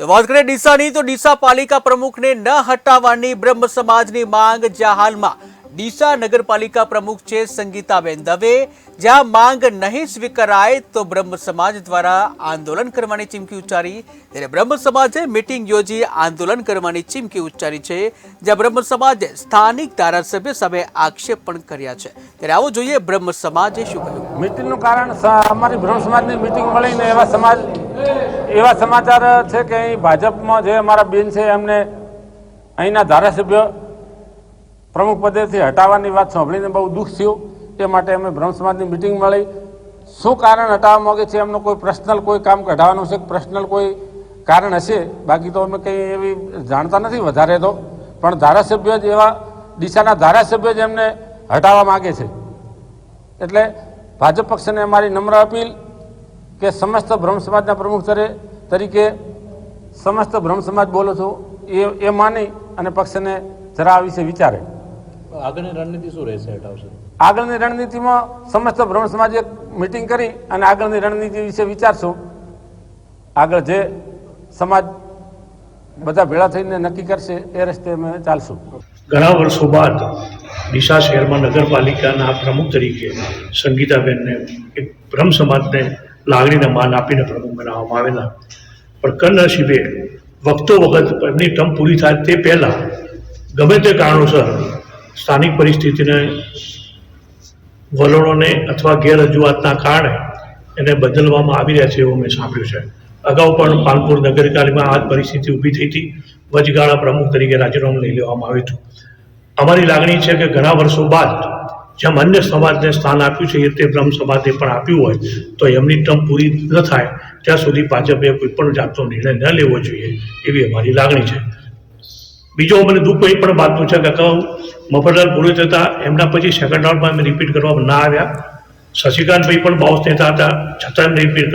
વાત કરીએ ડીસાની તો ડીસા પાલિકા પ્રમુખને ન હટાવવાની બ્રહ્મ સમાજની માંગ જ્યાં હાલમાં ડીસા નગરપાલિકા પ્રમુખ છે સંગીતાબેન દવે. જ્યાં માંગ નહીં સ્વીકારાય તો બ્રહ્મ સમાજ દ્વારા આંદોલન કરવાની ચીમકી ઉચ્ચારી. ત્યારે બ્રહ્મ સમાજે મિટિંગ યોજી આંદોલન કરવાની ચીમકી ઉચ્ચારી છે. જ્યાં બ્રહ્મ સમાજે સ્થાનિક ધારાસભ્ય સામે આક્ષેપ પણ કર્યા છે. ત્યારે આવો જોઈએ બ્રહ્મ સમાજે શું કહ્યું? મિટિંગનું કારણ અમારી બ્રહ્મ સમાજની મિટિંગ મળીને એવા સમાજ, એવા સમાચાર છે કે અહીં ભાજપમાં જે અમારા બેન છે એમને અહીંના ધારાસભ્ય પ્રમુખ પદેથી હટાવવાની વાત સાંભળીને બહુ દુઃખ થયું. તે માટે અમે બ્રહ્મ સમાજની મિટિંગ મળી. શું કારણ હટાવવા માંગે છે? એમનો કોઈ પર્સનલ કોઈ કામ કઢાવવાનું છે? પર્સનલ કોઈ કારણ હશે? બાકી તો અમે કંઈ એવી જાણતા નથી વધારે તો. પણ ધારાસભ્ય જ એવા દિશાના ધારાસભ્ય જ એમને હટાવવા માગે છે. એટલે ભાજપ પક્ષને અમારી નમ્ર અપીલ કે સમસ્ત બ્રહ્મ સમાજના પ્રમુખ તરે- તરીકે સમસ્ત બ્રહ્મ સમાજ બોલો છો. એ એ માની અને પક્ષને જરા આ વિશે વિચારે. આગળની રણનીતિ શું રહેશે હટાવશે આગળની રણનીતિમાં સમસ્ત બ્રહ્મ સમાજે એક મિટિંગ કરી અને આગળની રણનીતિ વિશે વિચારશું. આગળ જે સમાજ બધા ભેળા થઈને નક્કી કરશે એ રસ્તે અમે ચાલશું. ઘણા વર્ષો બાદ ડીસા શહેરમાં નગરપાલિકાના પ્રમુખ તરીકે સંગીતાબેનને એક બ્રહ્મ સમાજને લાગણીને માન આપીને પ્રમુખ બનાવવામાં આવેલા. પણ કનસીબે વખતો વખત એમની ટર્મ પૂરી થાય તે પહેલાં ગમે તે કારણોસર સ્થાનિક પરિસ્થિતિને વલણોને અથવા ગેરરજૂઆતના કારણે એને બદલવામાં આવી રહ્યા છે એવું મેં સાંભળ્યું છે. અગાઉ પણ પાલપુર નગરપાલિકામાં આ પરિસ્થિતિ ઊભી થઈ હતી. વચગાળા પ્રમુખ તરીકે રાજીનામું લઈ લેવામાં આવ્યું હતું. અમારી લાગણી છે કે ઘણા વર્ષો બાદ જેમ અન્ય સમાજને સ્થાન આપ્યું છે, એ તે બ્રહ્મ સમાજને પણ આપ્યું હોય તો એમની ટર્મ પૂરી ન થાય. ત્યાં સુધી ભાજપે કોઈ પણ જાતનો નિર્ણય ન લેવો જોઈએ એવી અમારી લાગણી છે. બીજો મને દુઃખ એ પણ વાતનું છે કે અગાઉ મફતલાલ પૂરું થતા એમના પછી સેકન્ડ રાઉન્ડમાં અમે રિપીટ કરવામાં ના આવ્યા. શશિકાંતભાઈ પણ બાઉસ નેતા હતા, છતાં એમને રિપીટ